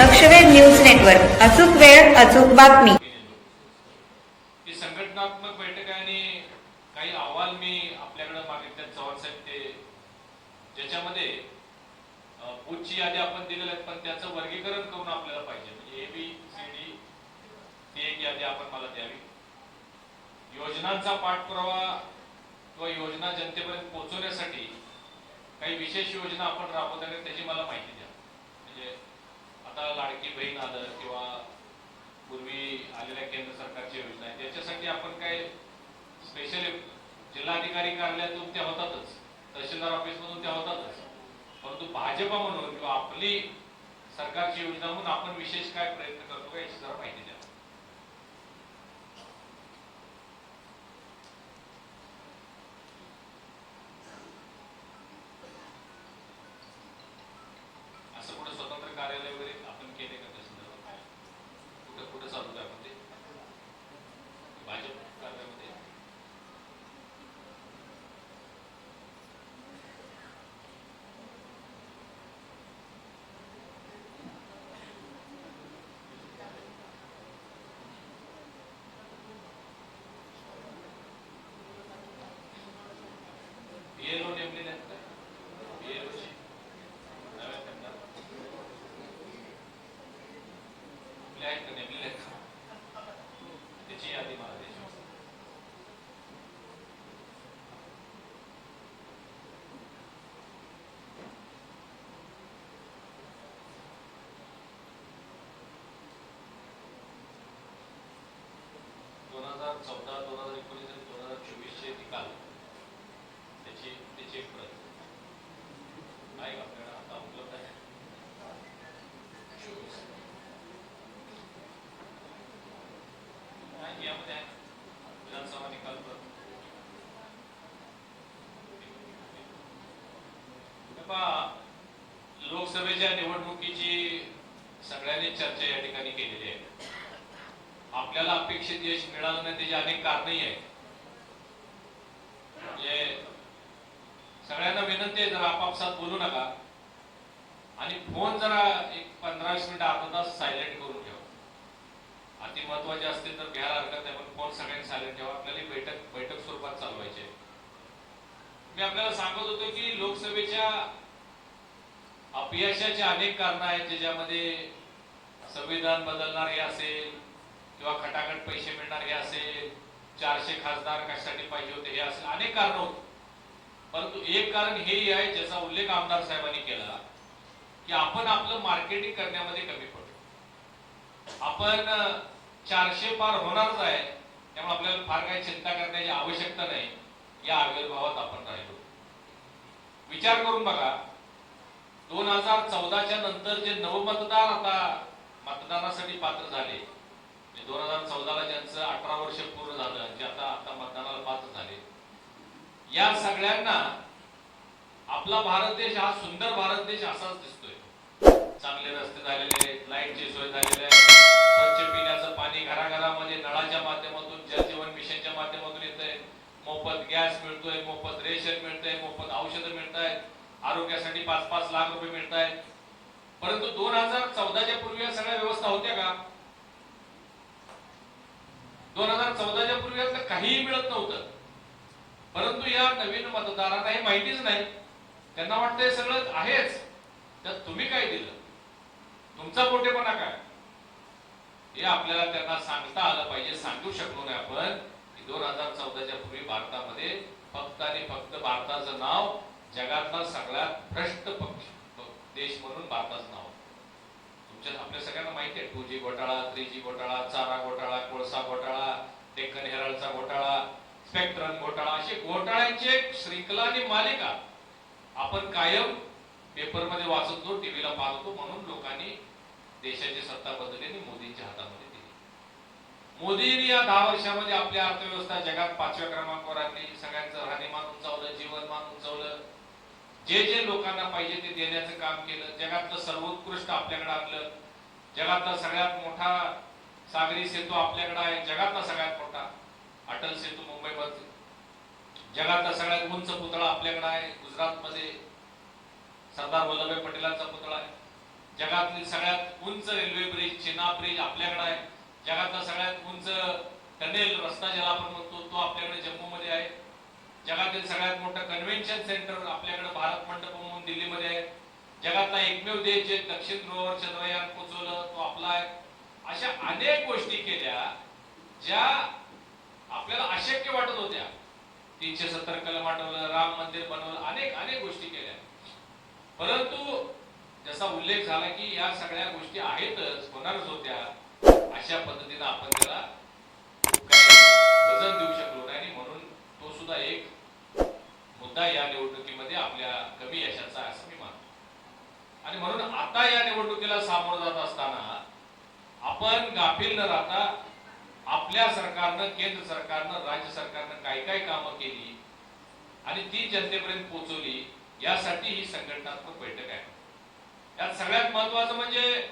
लक्षवेध news network. अचूक वेळ अचूक बातमी. संघटनात्मक बैठक आणि काही अहवाल मी आपल्याकडे मागितले चव्हाण साहेब ते. ज्याच्यामध्ये अ, यादी आपण दिलेल्या आहेत पण त्याचं वर्गीकरण करून आपल्याला पाहिजे. म्हणजे ए बी सी डी ती एक यादी आपण मला द्यावी. योजनांचा पाठपुरावा किंवा योजना जनतेपर्यंत पोहोचवण्यासाठी काही विशेष योजना आपण राबवत आहे त्याची मला माहिती द्या. आता लाडकी बहीण आलं किंवा पूर्वी आलेल्या केंद्र सरकारच्या योजना आहेत त्याच्यासाठी आपण काय स्पेशल जिल्हाधिकारी कार्यालयातून त्या होतातच. तहसीलदार ऑफिस मधून त्या होतातच. परंतु भाजपा म्हणून किंवा आपली सरकारची योजना म्हणून आपण विशेष काय प्रयत्न करतो का याची जरा माहिती द्या असं कुठं स्वतंत्र कार्यालय वगैरे आपण केले का त्या संदर्भात कुठं कुठं चालू आहे आपण ते भाजप कार्यालयामध्ये BLO नेमले नाहीत का? BLO ची नव्या त्यांना आपले आहेत का त्याची यादी मला द्यायची दोन हजार चौदा दोन हजार एकोणीस आणि दोन हजार चोवीसचे निकाल. त्याची त्याची एक प्रत. आहे आपल्याला यामध्ये आहे. विधानसभा निकाल लोकसभेच्या निवडणुकीची सगळ्यांनी चर्चा या ठिकाणी केलेली आहे. आपल्याला अपेक्षित यश मिळालं नाही त्याची अनेक कारणही आहेत. म्हणजे सगळ्यांना विनंती आहे जरा आपापसात बोलू नका. आणि फोन जरा एक पंधरा वीस मिनिट अर्धा तास सायलेंट करून ठेवा. अति महत्त्वाचे असतील तर घ्यायला हरकत नाही पण फोन सगळ्यांनी सायलेंट ठेवा? आपल्याला बैठक बैठक स्वरूपात चालवायची मी आपल्याला सांगत होतो की लोकसभेच्या अपयशाचे अनेक कारण आहेत ज्याच्यामध्ये संविधान बदलणार हे असेल किंवा खटाखट पैसे मिळणार हे असेल चारशे खासदार कशासाठी पाहिजे होते हे असेल अनेक कारण होत. परंतु एक कारण हेही आहे ज्याचा उल्लेख आमदार साहेबांनी केला की आपण आपलं मार्केटिंग करण्यामध्ये कमी पडतो आपण चारशे पार होणारच आहे. त्यामुळे आपल्याला फार काही चिंता करण्याची आवश्यकता नाही. या आविर्भावात आपण राहिलो. विचार करून बघा. दोन हजार चौदाच्या नंतर जे नवमतदार आता मतदानासाठी पात्र झाले म्हणजे दोन हजार चौदाला ज्यांचं अठरा वर्ष पूर्ण झालं जे आता आता मतदानाला पात्र झाले या सगळ्यांना आपला भारत देश हा सुंदर भारत देश असाच दिसतोय. चांगले रस्ते झालेले आहेत लाईटची सोय झालेली आहे. स्वच्छ पिण्याचं पाणी घराघरामध्ये नळाच्या माध्यमातून जल जीवन मिशनच्या माध्यमातून येतंय. मोफत गॅस मिळतोय मोफत रेशन मिळतंय मोफत औषधं मिळत आहेत आरोग्यासाठी पाच पाच लाख रुपये मिळत आहेत परंतु दोन हजार चौदाच्या पूर्वी या सगळ्या व्यवस्था होत्या का? दोन हजार चौदाच्या पूर्वी काहीही मिळत नव्हतं. परंतु या नवीन मतदारांना हे माहितीच नाही. त्यांना वाटतं हे सगळं आहेच. त्यात तुम्ही काय दिलं? तुमचा मोठेपणा काय? हे आपल्याला त्यांना सांगता आलं पाहिजे सांगू शकलो नाही आपण. की दोन हजार चौदाच्या पूर्वी भारतामध्ये फक्त आणि फक्त भारताचं नाव जगातला सगळ्यात भ्रष्ट पक्ष देश म्हणून भारताचं नाव तुमच्या आपल्या सगळ्यांना माहिती आहे टू जी घोटाळा थ्री जी घोटाळा चारा घोटाळा कोळसा घोटाळा डेक्कन हेराल्डचा घोटाळा स्पेक्ट्रम घोटाळा असे घोटाळ्यांची एक श्रृंखला आणि मालिका आपण कायम पेपरमध्ये वाचत होतो टीव्हीला पाहतो म्हणून लोकांनी देशाची सत्ता बदलली आणि मोदींच्या हातामध्ये दिली. मोदींनी या दहा वर्षामध्ये आपली अर्थव्यवस्था जगात पाचव्या क्रमांकावर आणली. सगळ्यांचं राहणीमान उंचावलं जीवनमान उंचावलं. जे जे लोकांना पाहिजे ते देण्याचं काम केलं. जगातलं सर्वोत्कृष्ट आपल्याकडे आणलं. जगातला सगळ्यात मोठा सागरी सेतू आपल्याकडे आहे. जगातला सगळ्यात मोठा अटल सेतू मुंबईमध्ये जगातला सगळ्यात उंच पुतळा आपल्याकडे आहे. गुजरातमध्ये सरदार वल्लभभाई पटेलांचा पुतळा आहे. जगातील सगळ्यात उंच रेल्वे ब्रिज चिना ब्रिज आपल्याकडे आहे. जगातला सगळ्यात उंच टनेल रस्ता ज्याला आपण म्हणतो तो आपल्याकडे जम्मूमध्ये आहे. जगातील सगळ्यात मोठं कन्व्हेन्शन सेंटर आपल्याकडे भारत मंडप म्हणून दिल्लीमध्ये आहे. जगातला एकमेव देश जे दक्षिण ध्रुवावर चंद्रयान पोचवलं तो आपला आहे. अशा अनेक गोष्टी केल्या ज्या आपल्याला अशक्य वाटत होत्या. तीनशे सत्तर कलम आठवलं राम मंदिर बनवलं अनेक अनेक गोष्टी केल्या. परंतु जसा उल्लेख झाला की या सगळ्या गोष्टी आहेतच होणारच होत्या अशा पद्धतीनं आपण त्याला वजन देऊ शकलो नाही आणि म्हणून तो सुद्धा एक मुद्दा या निवडणुकीमध्ये आपल्या कमी यशाचा असं मी मानतो. आणि म्हणून आता या निवडणुकीला सामोरं जात असताना आपण गाफील न राहता आपल्या सरकारनं केंद्र सरकारनं राज्य सरकारनं काय काय कामं केली आणि ती जनतेपर्यंत पोहोचवली यासाठी ही संघटनात्मक बैठक आहे. यात सगळ्यात महत्वाचं म्हणजे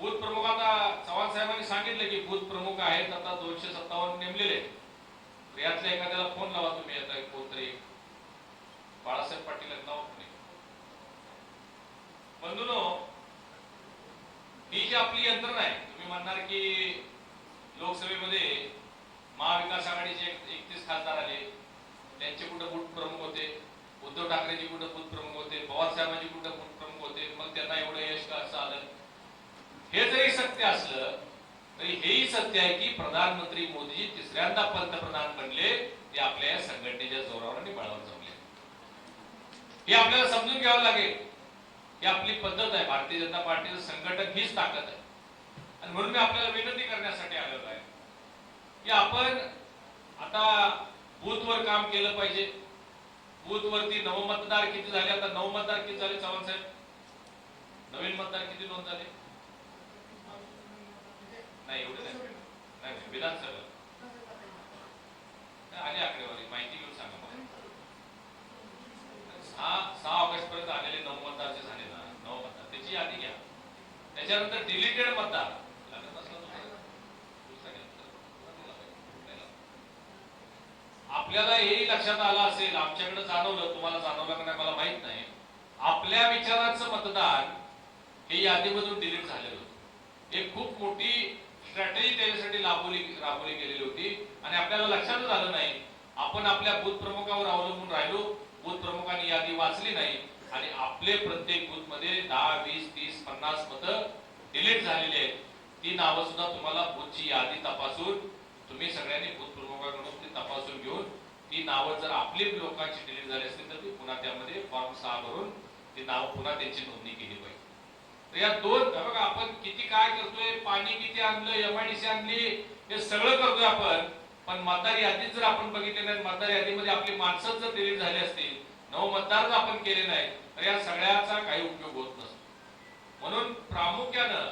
बूथ प्रमुख आता चव्हाण साहेबांनी सांगितलं की बूथ प्रमुख आहेत आता दोनशे सत्तावन्न नेमलेले यातल्या एखाद्याला फोन लावा तुम्ही आता कोणतरी बाळासाहेब पाटील यांना बंधूनो ही जी आपली यंत्रणा आहे तुम्ही म्हणणार की लोकसभेमध्ये महाविकास आघाडीचे एकतीस खासदार आले त्यांचे कुठं बूथ प्रमुख होते? उद्धव ठाकरेजी कुठं बूथ प्रमुख होते पवार साहेबांची कुठं बूथ प्रमुख होते मग त्यांना एवढं यश का असं आलं? हे जरी सत्य असलं तरी हेही सत्य आहे की प्रधानमंत्री मोदीजी तिसऱ्यांदा पंतप्रधान बनले ते आपल्या या संघटनेच्या जोरावर आणि बळावर जमले. हे आपल्याला समजून घ्यावं लागेल. ही आपली पद्धत आहे. भारतीय जनता पार्टीचं संघटन हीच ताकद आहे. आणि म्हणून मी आपल्याला विनंती करण्यासाठी आलेलो आहे की आपण आता बूथवर काम केलं पाहिजे. बूथवरती नवमतदार किती झाले? आता नऊ मतदार किती झाले चव्हाण साहेब? नवीन मतदार किती नोंद झाले? नाही एवढे नाही. नाही, विधानसभा. आली आकडेवारी माहिती घेऊन सांगा मला. सहा सहा ऑगस्ट पर्यंत आलेले नऊ मतदार जे झाले ना नऊ मतदार. त्याची यादी घ्या. त्याच्यानंतर डिलिटेड मतदार लागत नसला तर बरं. दुसरा घ्या. नाही लागत. आपल्याला हेही लक्षात आलं असेल आमच्याकडे जाणवलं तुम्हाला जाणवलं का नाही मला माहीत नाही. आपल्या विचाराचं मतदान हे यादीमधून डिलीट झालेलं होतं. एक खूप मोठी स्ट्रॅटेजी त्याच्यासाठी राबवली राबवली गेलेली होती. आणि आपल्याला लक्षातच आलं नाही आपण आपल्या बूथ प्रमुखावर अवलंबून राहिलो बूथ प्रमुखांनी यादी वाचली नाही आणि आपले प्रत्येक बूथमध्ये दहा वीस तीस पन्नास मतं डिलीट झालेली आहेत. ती नावं सुद्धा तुम्हाला बूथची यादी तपासून तुम्ही सगळ्यांनी बूथ लोकांकडून ते तपासून घेऊन ती नावं जर आपली लोकांची डिलीट झाली असतील तर ती पुन्हा त्यामध्ये फॉर्म सहा भरून ती नाव पुन्हा त्यांची नोंदणी केली पाहिजे. तर या दोन बघा आपण किती काय करतोय पाणी किती आणलं एमआयडीसी आणली हे सगळं करतोय आपण पण मतदार यादीत जर आपण बघितले नाही मतदार यादीमध्ये आपली माणसं जर डिलीट झाली असतील नऊ मतदार जर आपण केले नाही तर या सगळ्याचा काही उपयोग होत नसतो. म्हणून प्रामुख्यानं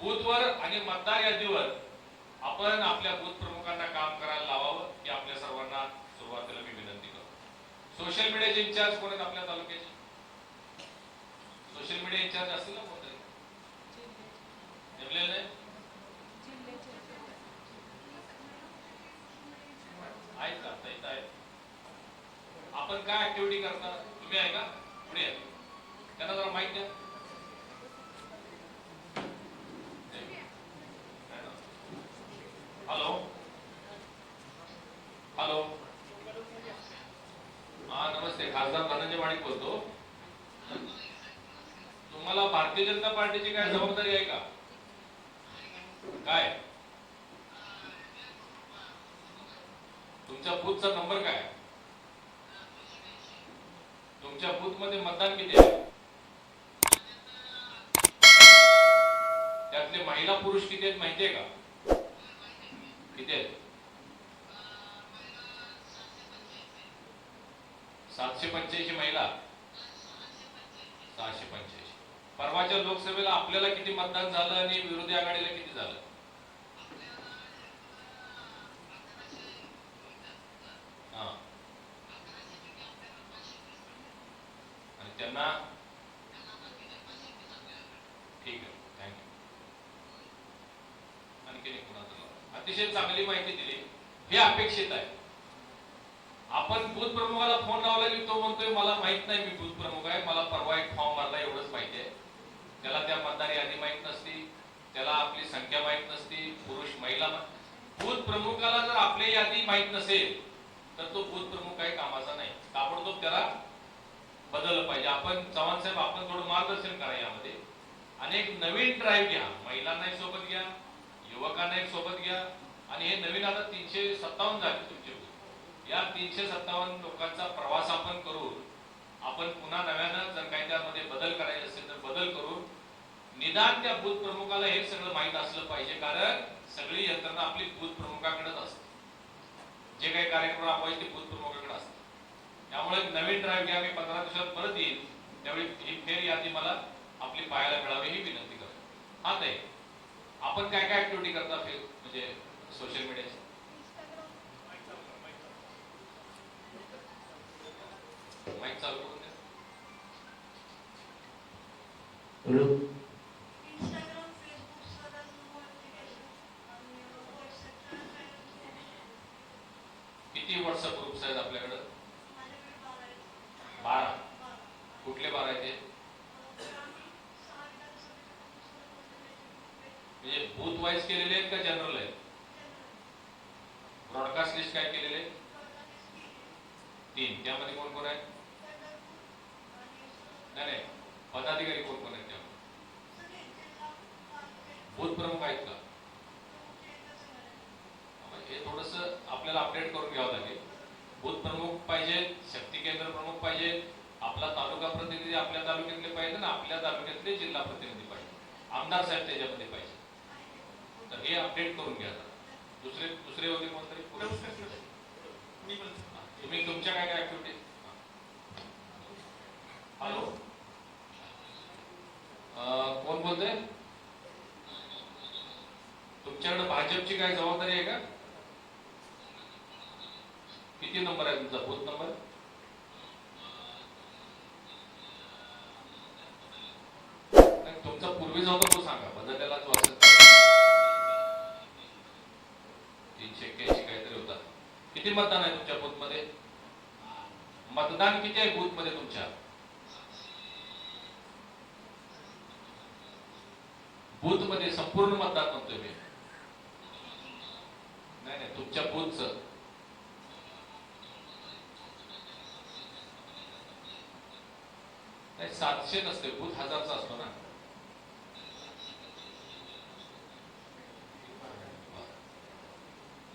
बूथवर आणि मतदार यादीवर आपण आपल्या बूथ प्रमुखांना काम करायला लावावं ही आपल्या सर्वांना सुरुवातीला मी विनंती करतो. सोशल मीडियाचे इन्चार्ज कोण आहेत आपल्या तालुक्याचे? सोशल मीडिया इन्चार्ज असतील ना कोणतरी? नेमलेलं नाही आहेत का? इथं आहेत. आपण काय ऍक्टिव्हिटी करता तुम्ही आहे का? पुढे आहे त्यांना जरा माहीत द्या. हॅलो हॅलो हा नमस्ते. खासदार धनंजय माणिक बोलतो. तुम्हाला भारतीय जनता पार्टीची काय जबाबदारी आहे का? काय? तुमच्या बूथचा नंबर काय? तुमच्या बूथमध्ये मतदान किती आहे? त्यातले महिला पुरुष किती आहेत माहिती आहे का? किती आहेत? सातशे पंच्याऐंशी महिला? सहाशे पंच्याऐंशी. परवाच्या लोकसभेला आपल्याला किती मतदान झालं आणि विरोधी आघाडीला किती झालं? हा. आणि त्यांना ठीक आहे थँक्यू आणखी एक कुणाचं लावा. अतिशय चांगली माहिती दिली. हे अपेक्षित आहे. आपण बूथ प्रमुखाला फोन लावला की तो म्हणतोय मला माहीत नाही मी बूथ प्रमुख आहे. मला परवा एक फॉर्म भरला एवढंच माहिती आहे. त्याला त्या मतदार यादी माहीत नसती. त्याला आपली संख्या माहीत नसती. पुरुष महिला बूथ प्रमुखाला जर आपली यादी माहीत नसेल तर तो बूथ प्रमुख काही कामाचा नाही. ताबडतोब त्याला बदललं पाहिजे. आपण चव्हाण साहेब आपण थोडं मार्गदर्शन करा यामध्ये. आणि एक नवीन ड्राईव्ह घ्या. महिलांनाही सोबत घ्या. युवकांना एक सोबत घ्या. आणि हे नवीन आता तीनशे सत्तावन्न झाले तुमचे. या तीनशे सत्तावन्न लोकांचा प्रवास आपण करून आपण पुन्हा नव्यानं जर काही त्यामध्ये बदल करायचे असेल तर बदल करून निदान त्या बूथ प्रमुखाला हे सगळं माहीत असलं पाहिजे. कारण सगळी यंत्रणा आपली बूथ प्रमुखाकडेच असते. जे काही कार्यक्रम राबवायचे ते बूथ प्रमुखाकडे असतात त्यामुळे एक नवीन ड्राईव्ह घ्या. मी पंधरा दिवसात परत येईल त्यावेळी ही फेर यादी मला आपली पाहायला मिळावी ही विनंती करतो. हा ताई. आपण काय काय ऍक्टिव्हिटी करता फेर? म्हणजे सोशल मीडियाची माईक चालू करून द्या हॅलो इंस्टाग्राम फेसबुक सगळ्यात नोटिफिकेशन आणि व्हॉट्सअपच्या किती व्हॉट्सअप ग्रुप्स आहेत आपल्याकडे माझ्याकडे बारा आहेत. बारा बारा. कुठले बारा आहेत ते तर आम्ही सहा विधानसभेच्या मोटिवेशन म्हणजे बूथ वाईज केलेले आहेत का जनरल आहेत ब्रॉडकास्ट लिस्ट काय केलेले आहेत? तीन त्यामध्ये कोण कोण आहेत नाही नाही पदाधिकारी कोण कोण आहेत त्यामध्ये बूथ प्रमुख आहेत का हे थोडस आपल्याला अपडेट करून घ्यावं लागेल बूथ प्रमुख पाहिजे शक्ती केंद्र प्रमुख पाहिजे आपला तालुका प्रतिनिधी आपल्या तालुक्यातले पाहिजे ना आपल्या तालुक्यातले जिल्हा प्रतिनिधी पाहिजे आमदार साहेब त्याच्यामध्ये पाहिजे तर हे अपडेट करून घ्या जरा. दुसरे दुसरे होते कोणतरी हा, तुम्ही तुमच्या काय काय ऍक्टिव्हिटी हॅलो अं, कोण बोलतंय तुमची काय जबाबदारी आहे का? किती नंबर आहे तुमचा? Booth number? तुमचा पूर्वी होता तो सांगा. बदललेला जो असेल तीनशे एक्क्याऐंशी काहीतरी होता. किती मतदान आहे तुमच्या बूथमध्ये? मतदान किती आहे बूथमध्ये तुमच्या? बूथमध्ये संपूर्ण मतदान म्हणतोय मी नाही नाही तुमच्या बूथचं नाही सातशे नसते भूत हजारचा असतो ना.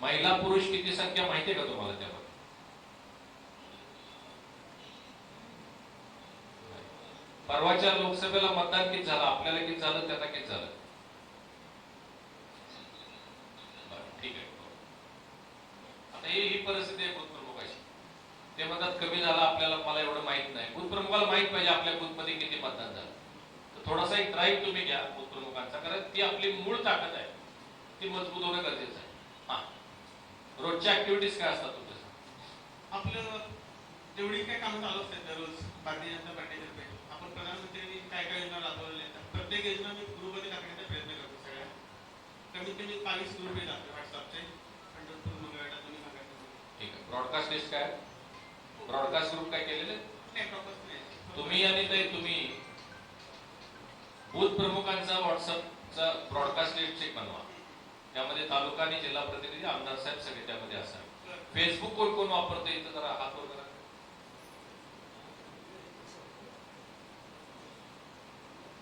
महिला पुरुष किती संख्या माहिती आहे का तुम्हाला त्यामध्ये परवाच्या लोकसभेला मतदान किती झालं? आपल्याला किती झालं? त्यांना किती झालं? ठीक आहे. आता ही ही परिस्थिती ते म्हणतात कमी झालं आपल्याला मला एवढं माहीत नाही. बूथ प्रमुखाला माहीत पाहिजे आपल्या बूथमध्ये किती मतदान झालं. तर थोडासा एक ड्राईव्ह तुम्ही घ्या बूथ प्रमुखांचा कारण ती आपली मूळ ताकद आहे. ती मजबूत होणं गरजेचं आहे. हा. रोजच्या ऍक्टिव्हिटीज काय असतात तुमच्या? आपलं जेवढी काय कामं चालू असतात दररोज भारतीय जनता पार्टीतर्फे. आपण प्रधानमंत्र्यांनी काय काय योजना राबवलेल्या आहेत. प्रत्येक योजना मी ग्रुपमध्ये टाकण्याचा प्रयत्न करतो सगळ्या. कमीत कमी बावीस ग्रुप आपले व्हॉट्सअपचे पंढरपूर मंगळवेढा ठीक आहे. ब्रॉडकास्ट लिस्ट काय ब्रॉडकास्ट ग्रुप काय केलेले? तुम्ही आणि ते तुम्ही. बूथ प्रमुखांचा व्हॉट्सअपचा ब्रॉडकास्ट लिस्ट चेक बनवा. त्यामध्ये तालुका आणि जिल्हा प्रतिनिधी आमदार साहेब सगळे त्यामध्ये असावे फेसबुक कोण कोण वापरतो इथं जरा हात वर करा.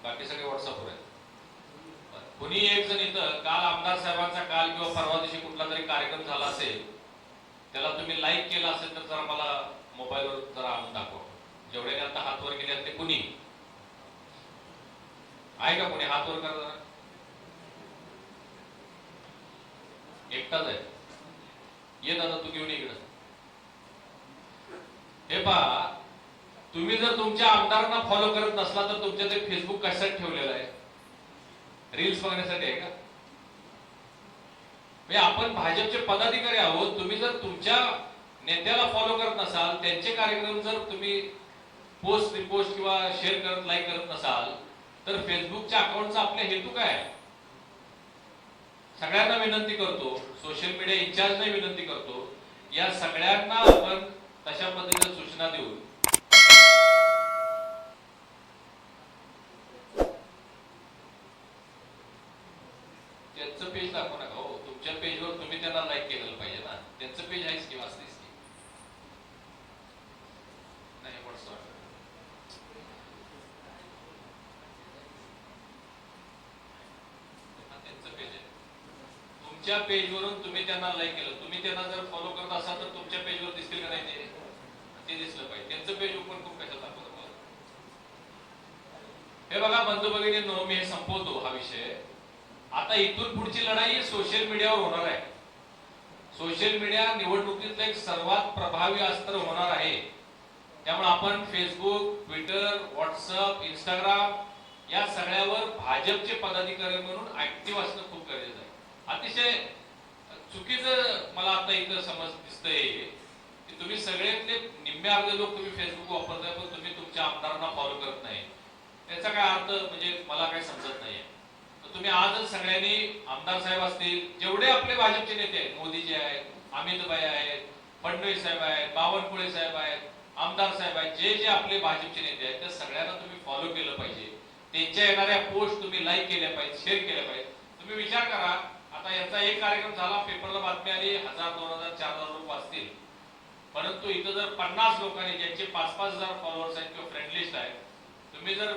बाकी सगळे व्हॉट्सअपवर आहेत. कुणी एक जण इथं काल आमदार साहेबांचा काल किंवा परवा दिवशी कुठला तरी कार्यक्रम झाला असेल त्याला तुम्ही लाईक केला असेल तर जरा मला मोबाईलवर जरा आणून दाखवा. जेवढ्याने आता हात वर केले ते कुणी? आहे का कोणी हात वर करा जरा एकटाच आहे. ये दादा तू घेऊन इकडं. हे पहा तुम्ही जर तुमच्या आमदारांना फॉलो करत नसला तर तुमच्या ते फेसबुक कशासाठी ठेवलेलं आहे? रील्स बघण्यासाठी आहे का? म्हणजे आपण भाजपचे पदाधिकारी आहोत तुम्ही जर तुमच्या नेत्याला फॉलो करत नसाल त्यांचे कार्यक्रम जर तुम्ही पोस्ट रिपोस्ट किंवा शेअर करत लाईक करत नसाल तर फेसबुकच्या अकाउंटचा आपला हेतू काय सगळ्यांना विनंती करतो सोशल मीडिया इन्चार्जना विनंती करतो या सगळ्यांना आपण तशा पद्धतीच्या सूचना देऊ. त्यांचं पेज दाखवणार तुमच्या पेजवरून तुम्ही त्यांना लाईक केलं. तुम्ही त्यांना जर फॉलो करत असाल तर तुमच्या पेजवर दिसतील का नाही ते? ते दिसलं पाहिजे. त्यांचं पेज ओपन खूप कशाला दाखवतो हे बघा बंधू भगिनींनो मी हे संपवतो हा विषय. आता इथून पुढची लढाई सोशल मीडियावर होणार आहे. सोशल मीडिया निवडणुकीतलं एक सर्वात प्रभावी अस्त्र होणार आहे. त्यामुळे आपण फेसबुक ट्विटर व्हॉट्सअप इंस्टाग्राम या सगळ्यावर भाजपचे पदाधिकारी म्हणून ऍक्टिव्ह असणं खूप गरजेचं आहे. अतिशय चुकीचं मला आता इथं समज दिसतंय की तुम्ही सगळ्यातले निम्मे अर्धे लोक तुम्ही फेसबुक वापरताय पण तुम्ही तुमच्या आमदारांना फॉलो करत नाही. त्याचा काय अर्थ म्हणजे मला काय समजत नाही तर तुम्ही आजच सगळ्यांनी आमदार साहेब असतील जेवढे आपले भाजपचे नेते आहेत मोदीजी आहेत अमितभाई आहेत फडणवीस साहेब आहेत बावनकुळे साहेब आहेत आमदार साहेब आहेत जे जे आपले भाजपचे नेते आहेत त्या सगळ्यांना तुम्ही फॉलो केलं पाहिजे. त्यांच्या येणाऱ्या पोस्ट तुम्ही लाईक केल्या पाहिजे शेअर केल्या पाहिजे तुम्ही विचार करा आता याचा एक कार्यक्रम झाला पेपरला बातमी आली हजार दोन हजार चार हजार लोक वाचतील. परंतु इथं जर पन्नास लोकांनी ज्यांचे पाच पाच हजार फॉलोअर्स आहेत किंवा फ्रेंड लिस्ट आहे तुम्ही जर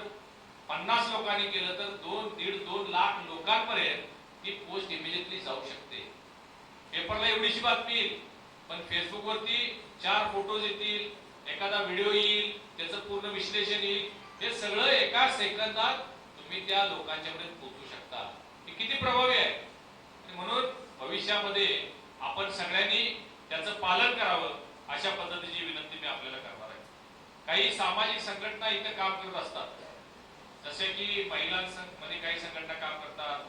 पन्नास लोकांनी केलं तर दोन दीड दोन लाख लोकांपर्यंत ती पोस्ट इमिजिएटली जाऊ शकते. पेपरला एवढीशी बातमी येईल पण फेसबुक वरती चार फोटोज येतील एखादा व्हिडिओ येईल त्याचं पूर्ण विश्लेषण येईल. हे सगळं एका सेकंदात तुम्ही त्या लोकांच्यापर्यंत पोहोचू शकता. हे किती प्रभावी आहे? म्हणून भविष्यामध्ये आपण सगळ्यांनी त्याचं पालन करावं अशा पद्धतीची विनंती मी आपल्याला करणार आहे. काही सामाजिक संघटना इथं काम करत असतात. जसे की महिलांमध्ये काही संघटना काम करतात.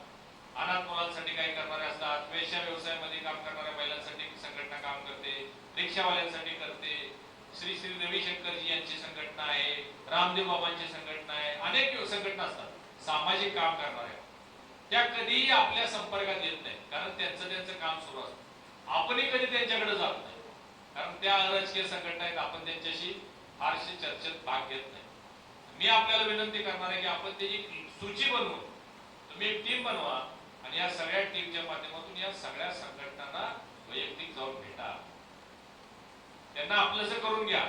अनाथ मुलांसाठी काही करणारे असतात. वेश्या व्यवसायामध्ये काम करणाऱ्या महिलांसाठी संघटना काम करते. रिक्षावाल्यांसाठी करते. श्री श्री रविशंकरजी यांची संघटना आहे. रामदेव बाबांची संघटना आहे. अनेक संघटना असतात. सामाजिक काम करणाऱ्या त्या कधीही आपल्या संपर्कात येत नाही. कारण त्यांचं त्यांचं काम सुरू असतं. आपणही कधी त्यांच्याकडे जात नाही. कारण त्या राजकीय संघटना आहेत आपण त्यांच्याशी फारशी चर्चेत भाग घेत नाही. मी आपल्याला विनंती करणार आहे की आपण त्याची सूची बनवून तुम्ही एक टीम बनवा आणि या सगळ्या टीमच्या माध्यमातून या सगळ्या संघटनांना वैयक्तिक जाऊन भेटा. त्यांना आपलंसं करून घ्या.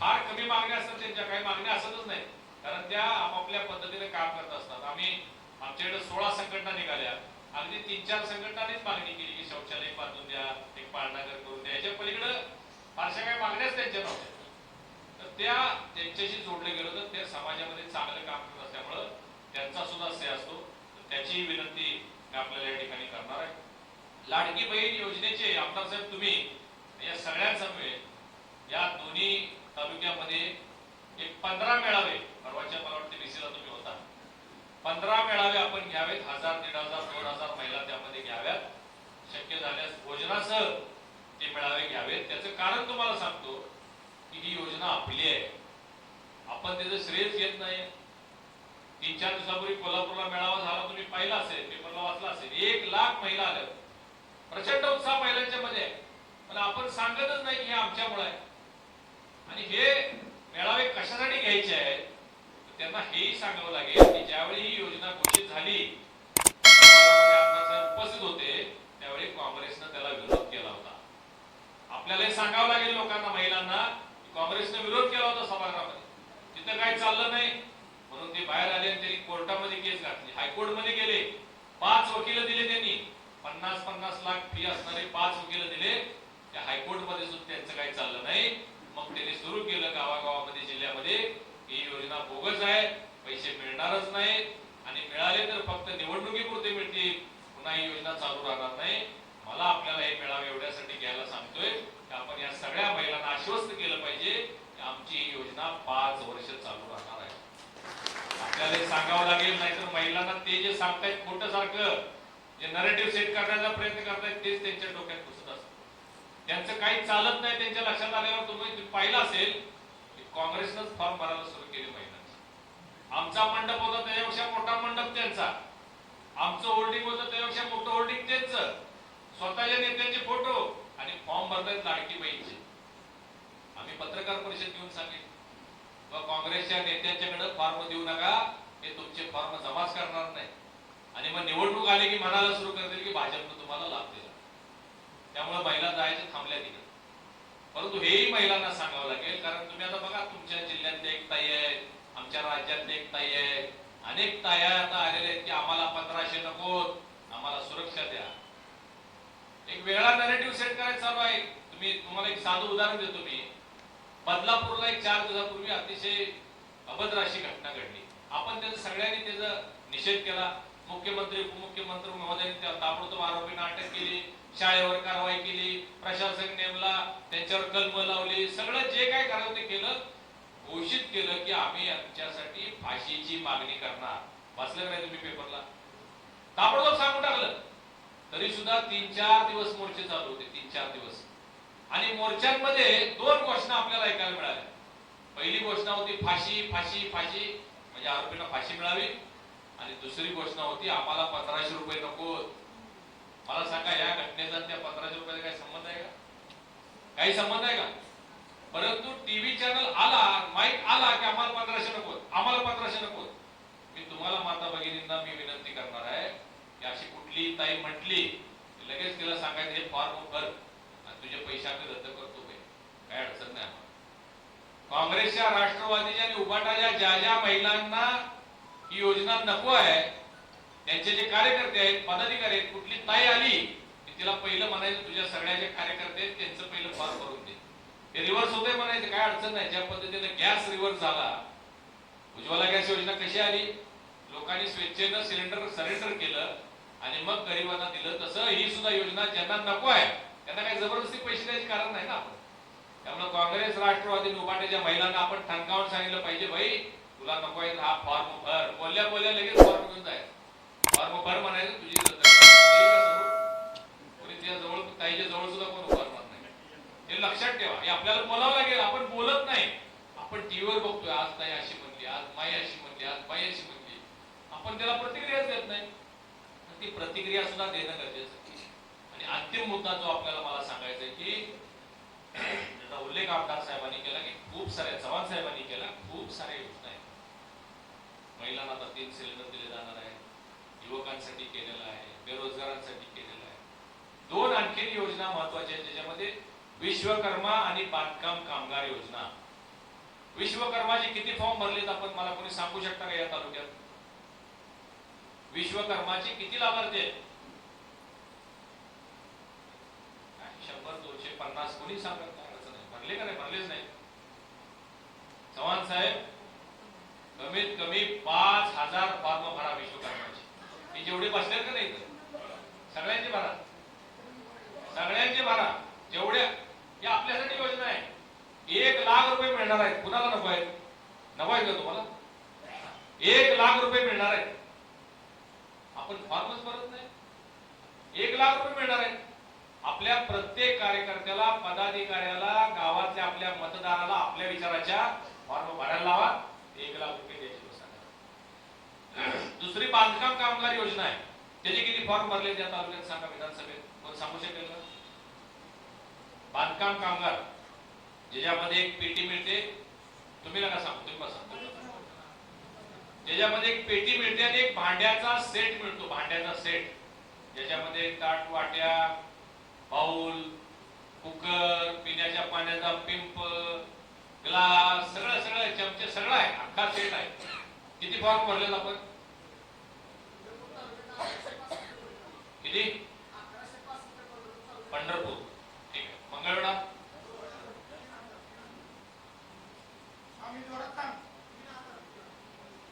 फार कमी मागण्या असतात त्यांच्या. काही मागण्या असतच नाही. कारण त्या आपापल्या पद्धतीने काम करत असतात. आम्ही आमच्याकडे सोळा संघटना निघाल्या. अगदी तीन चार संघटनांनीच मागणी केली की शौचालय बांधून द्या एक पाळणाघर करून द्या. याच्या पलीकडे फारशा काही मागण्याच त्यांच्या नव्हत्या. तर त्या त्यांच्याशी जोडलं गेलं तर त्या समाजामध्ये चांगलं काम करत असल्यामुळं त्यांचा सुद्धा से असतो. त्याचीही विनंती मी आपल्याला या ठिकाणी करणार आहे. लाडकी बहीण योजनेचे आमदार साहेब तुम्ही या सगळ्यांसमवेत या दोन्ही तालुक्यामध्ये एक पंधरा मेळावे परवाच्या मला वाटते बीसीला तुम्ही होता पंधरा मेळावे आपण घ्यावेत हजार दीड हजार दोन हजार महिला त्यामध्ये घ्याव्यात. शक्य झाल्यास भोजनासह ते मेळावे घ्यावेत. त्याचं कारण तुम्हाला सांगतो की ही योजना आपली आहे. आपण त्याचं श्रेयच घेत नाही. तीन चार दिवसापूर्वी कोल्हापूरला मेळावा झाला तुम्ही पाहिला असेल पेपरला वाचला असेल. एक लाख महिला आल्या. प्रचंड उत्साह महिलांच्या मध्ये. आहे पण आपण सांगतच नाही की हे आमच्यामुळे आहे. आणि हे मेळावे कशासाठी घ्यायचे आहेत? त्यांना हेही सांगावं लागेल की ज्यावेळी ही योजना घोषित झाली उपस्थित होते त्यावेळी काँग्रेसनं त्याला विरोध केला होता. आपल्याला हे सांगावं लागेल लोकांना महिलांना की काँग्रेसने विरोध केला होता सभागृहामध्ये. तिथं काही चाललं नाही. म्हणून ते बाहेर आले आणि त्यांनी कोर्टामध्ये केस घातली. हायकोर्टमध्ये गेले. पाच वकील दिले त्यांनी. पन्नास पन्नास लाख फी असणारे पाच वकील दिले. त्या हायकोर्टमध्ये सुद्धा त्यांचं काही चाललं नाही. मग त्यांनी सुरू केलं गावागावामध्ये जिल्ह्यामध्ये. ही योजना बोगस आहे पैसे मिळणारच नाहीत आणि मिळाले तर फक्त निवडणुकीपुरते मिळतील. पुन्हा ही योजना चालू राहणार नाही. मला आपल्याला हे मेळावे एवढ्यासाठी घ्यायला सांगतोय की आपण या सगळ्या महिलांना आश्वस्त केलं पाहिजे की आमची ही योजना पाच वर्ष चालू राहणार आहे. आपल्याला हे सांगावं लागेल नाहीतर महिलांना ते जे सांगतायत खोटं सारखं जे नरेटिव्ह सेट करण्याचा प्रयत्न करतायत तेच त्यांच्या डोक्यात घुसत असतं. त्यांचं काही चालत नाही त्यांच्या लक्षात आल्यावर तुम्ही पाहिलं असेल काँग्रेसनंच फॉर्म भरायला सुरू केले महिलांचे आमचा मंडप होता त्याच्यापेक्षा मोठा मंडप त्यांचा. आमचं होल्डिंग होतं त्याच्यापेक्षा मोठं होल्डिंग त्यांचं. स्वतःच्या नेत्यांचे फोटो आणि फॉर्म भरतायत लाडकी बहीणचे. आम्ही पत्रकार परिषद घेऊन सांगितलं व काँग्रेसच्या नेत्यांच्याकडे फॉर्म देऊ नका हे तुमचे फॉर्म जमाच करणार नाही. आणि मग निवडणूक आली की म्हणायला सुरू करतील की भाजपनं तुम्हाला लाभ दिला. त्यामुळे महिला जायचं थांबल्या तिकडे. परंतु हेही महिलांना सांगावं लागेल कारण तुम्ही आता बघा तुमच्या जिल्ह्यात एक ताई आहे आमच्या राज्यात एक ताई आहे. अनेक ताया आता आलेल्या आहेत की आम्हाला पंधराशे नकोत आम्हाला सुरक्षा द्या. एक वेगळा नरेटिव्ह सेट करायचा चालू आहे. तुम्ही तुम्हाला एक साधं उदाहरण देतो मी. बदलापूरला एक चार दिवसापूर्वी अतिशय अभद्र अशी घटना घडली. आपण त्याचा सगळ्यांनी त्याचा निषेध केला. मुख्यमंत्री उपमुख्यमंत्री महोदयांनी त्या ताबडतोब आरोपींना अटक केली शाळेवर कारवाई केली प्रशासक नेमला त्यांच्यावर कलम लावली सगळं जे काय करावं ते केलं घोषित केलं की आम्ही यांच्यासाठी फाशीची मागणी करणार. वाचलं नाही तुम्ही पेपरला? ताबडतोब सांगून टाकलं. तरी सुद्धा तीन चार दिवस मोर्चे चालू होते तीन चार दिवस. आणि मोर्चांमध्ये दोन घोषणा आपल्याला ऐकायला मिळाल्या. पहिली घोषणा होती फाशी फाशी फाशी. म्हणजे आरोपींना फाशी मिळावी. आणि दुसरी घोषणा होती आम्हाला पंधराशे रुपये नको. मला सांगा या घटनेचा त्या पंधराशे रुपयाचा काही संबंध आहे का? काही संबंध आहे का? परंतु टीव्ही चॅनल आला माईक आला की आम्हाला पंधराशे नको. आम्हाला पंधराशे नको. मी तुम्हाला माता भगिनींना मी विनंती करणार आहे की अशी कुठली ताई म्हटली लगेच तिला सांगायचं हे फॉर्म भर आणि तुझे पैसे आम्ही रद्द करतो काय अडचण नाही काँग्रेसच्या राष्ट्रवादीच्या आणि उभाटाच्या ज्या ज्या महिलांना ही योजना नको आहे. त्यांचे जे कार्यकर्ते आहेत पदाधिकारी आहेत कुठली ताई आली की तिला पहिलं म्हणायचं तुझ्या सगळ्या जे कार्यकर्ते आहेत त्यांचं पहिलं फॉर्म करून दे. ते रिव्हर्स होते म्हणायचं काय अडचण नाही ज्या पद्धतीने गॅस रिव्हर्स झाला उज्ज्वला गॅस योजना कशी आली? लोकांनी स्वेच्छेनं सिलेंडर सरेंडर केलं आणि मग गरिबांना दिलं. तसं ही सुद्धा योजना ज्यांना नको आहे त्यांना काही जबरदस्ती पैसे द्यायचे कारण नाही ना. आपण त्यामुळे काँग्रेस राष्ट्रवादी उभाट्याच्या महिलांना आपण ठणकावून सांगितलं पाहिजे भाई तुला नको आहे हा फॉर्म भर. बोलल्या बोलल्या लगेच फॉर्म घेऊन जाय. फॉर्म भर म्हणायचं तुझी कोणी तिच्या जवळ ताईच्या जवळ सुद्धा कोण उभा नाही. हे लक्षात ठेवा. हे आपल्याला बोलावं लागेल. आपण बोलत नाही. आपण टीव्हीवर बघतोय. आज ताई अशी म्हणली आज माई अशी म्हणली आज बाई अशी म्हणली. आपण त्याला प्रतिक्रियाच देत नाही. ती प्रतिक्रिया सुद्धा देणं गरजेचं आणि अंतिम मुद्दा जो आपल्याला मला सांगायचा आहे की त्याचा उल्लेख आमदार साहेबांनी केला की खूप साऱ्या चव्हाण साहेबांनी केला खूप सारे योजना महिलांना आता तीन सिलेंडर दिले जाणार आहे युवकांसाठी केलेलं आहे बेरोजगारांसाठी केलेलं आहे. दोन आणखीन योजना महत्त्वाच्या आहेत ज्याच्यामध्ये विश्वकर्मा आणि बांधकाम कामगार योजना. विश्वकर्माचे किती फॉर्म भरलेत आपण मला कोणी सांगू शकता का या तालुक्यात? विश्वकर्माचे किती लाभार्थी आहेत? शंभर दोनशे पन्नास कोणी सांगत नाही. भरले का नाही? भरलेच नाही. चव्हाण साहेब कमीत कमी पाच हजार फॉर्म भरा विश्वकर्माचे हे जेवढे बसले का नाही सगळ्यांचे भरा. सगळ्यांचे भरा. जेवढे हे आपल्यासाठी योजना आहे. एक लाख रुपये मिळणार आहेत. कुणाला नको आहेत? नको आहे का तुम्हाला? एक लाख रुपये मिळणार आहेत. आपण फॉर्मच भरत नाही. एक लाख रुपये मिळणार आहेत. आपल्या प्रत्येक कार्यकर्त्याला पदाधिकाऱ्याला गावातल्या आपल्या मतदाराला आपल्या विचाराच्या फॉर्म भरायला लावा. एक लाख रुपये द्यायचे सांगा. दुसरी बांधकाम कामगार योजना आहे. त्याचे किती फॉर्म भरले त्या तालुक्यात सांगा विधानसभेत? कोण सांगू शकेल का? बांधकाम कामगार ज्याच्यामध्ये एक पेटी मिळते. तुम्ही नका सांगू तुम्ही सांगतो ज्याच्यामध्ये एक पेटी मिळते आणि एक भांड्याचा सेट मिळतो भांड्याचा सेट ज्याच्यामध्ये ताट वाट्या बाऊल कुकर पिण्याच्या पाण्याचा पिंप त्याला सगळं सगळं चमचे सगळं आहे अख्खा सेट आहे. किती फॉर्म भरलेत आपण? किती? पंढरपूर. ठीक आहे. मंगळवेढा?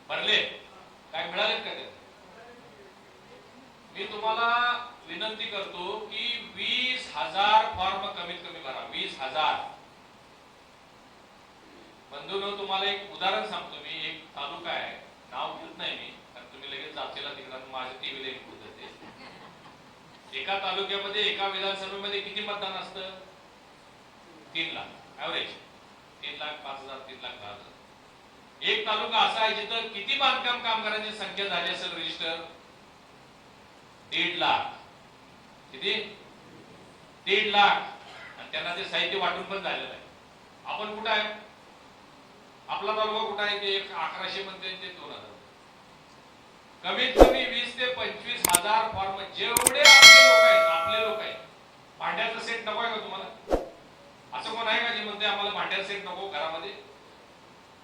भरले. काय मिळाले का ते मी तुम्हाला विनंती करतो की वीस हजार फॉर्म कमीत कमी भरा. वीस हजार. बंधून तुम्हाला एक उदाहरण सांगतो मी. एक तालुका आहे. नाव घेत नाही मी कारण तुम्ही लगेच जाचेला तिकडं माझ्या टीव्हीला इनपुट देते. एका तालुक्यामध्ये एका विधानसभेमध्ये किती मतदान असतं? तीन लाख. ऍव्हरेज तीन लाख पाच हजार तीन लाख दहा हजार. एक तालुका असा आहे जिथं किती बांधकाम कामगारांची संख्या झाली असेल रजिस्टर दीड लाख. किती? दीड लाख. आणि त्यांना ते साहित्य वाटून पण झालेलं आहे. आपण कुठं आहे? आपला तालुका कुठं आहे? ते एक अकराशे मध्ये ते दोन हजार कमीत कमी वीस ते पंचवीस हजार फॉर्म जेवढे आपले लोक आहेत आपले लोक आहेत. भांड्याचा सेट नको आहे का तुम्हाला? असं कोण आहे का जे म्हणते आम्हाला भांड्याचा सेट नको घरामध्ये?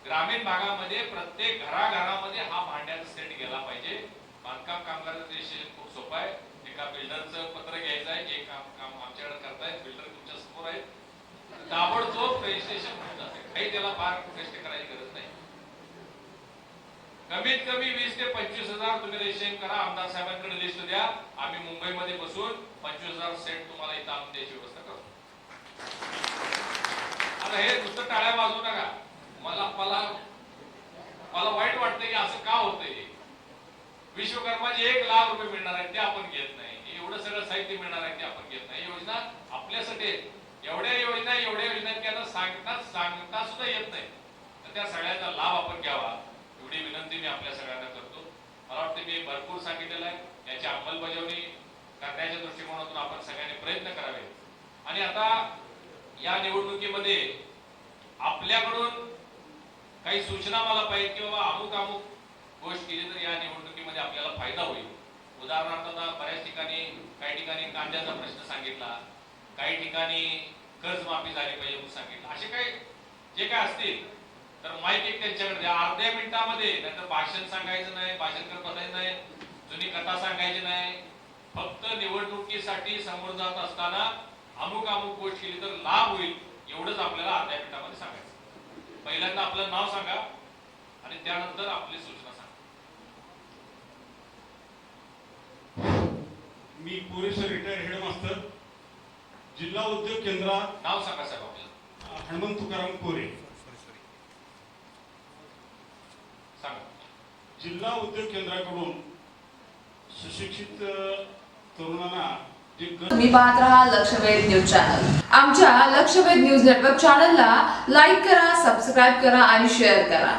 ग्रामीण भागामध्ये प्रत्येक घराघरामध्ये हा भांड्याचा सेट गेला पाहिजे. बांधकाम कामगाराचं रजिस्ट्रेशन खूप सोपं आहे. एका बिल्डरचं पत्र घ्यायचं आहे. जे काम काम आमच्याकडे करतायत. बिल्डर तुमच्यासमोर आहेत. ताबडतोब रजिस्ट्रेशन होऊन जाते. काही त्याला फार कष्ट करायची गरज नाही. कमीत कमी वीस ते पंचवीस हजार तुम्ही रजिस्ट्रेशन करा. आमदार साहेबांकडे लिस्ट द्या. आम्ही मुंबईमध्ये बसून पंचवीस हजार सेट तुम्हाला इथं आणून द्यायची व्यवस्था करतो. आता हे नुसतं टाळ्या वाजवू नका. मला मला मला वाईट वाटतं की असं का होतंय विश्वकर्माचे एक लाख रुपये मिळणार आहेत ते आपण घेत नाही. एवढं सगळं साहित्य मिळणार आहे ते आपण घेत नाही. योजना आपल्यासाठी आहे. एवढ्या योजना एवढ्या योजना की आता सांगता सांगता सुद्धा येत नाही. तर त्या सगळ्याचा लाभ आपण घ्यावा. एवढी विनंती मी आपल्या सगळ्यांना करतो. मला वाटतं मी भरपूर सांगितलेलं आहे. याची अंमलबजावणी करण्याच्या दृष्टिकोनातून आपण सगळ्यांनी प्रयत्न करावे. आणि आता या निवडणुकीमध्ये आपल्याकडून काही सूचना मला पाहिजे की बाबा अमुक अमुक गोष्ट केली तर या निवडणुकीमध्ये आपल्याला फायदा होईल. उदाहरणार्थ आता बऱ्याच ठिकाणी काही ठिकाणी कांद्याचा प्रश्न सांगितला. काही ठिकाणी कर्जमाफी झाली पाहिजे म्हणून सांगितलं. असे काही जे काय असतील तर माईक एक त्यांच्याकडे द्या. अर्ध्या मिनिटामध्ये नंतर भाषण सांगायचं नाही भाषण करत बसायचं नाही जुनी कथा सांगायची नाही. फक्त निवडणुकीसाठी समोर जात असताना अमुक अमुक गोष्ट केली तर लाभ होईल एवढंच आपल्याला अर्ध्या मिनिटामध्ये सांगायचं. पहिल्यांदा आपलं नाव सांगा आणि त्यानंतर आपली सूचना सांगा. मी पुरेसर रिटायर्ड हेडमास्तर जिल्हा उद्योग केंद्रात नाव सांगा साहेब आपल्याला हनुमंत तुकाराम कोरे. सांगा. जिल्हा उद्योग केंद्राकडून सुशिक्षित तरुणांना तुम्ही पाहत राहा लक्षवेध न्यूज चॅनल. आमच्या लक्षवेध न्यूज नेटवर्क चॅनलला लाईक करा सबस्क्राईब करा आणि शेअर करा.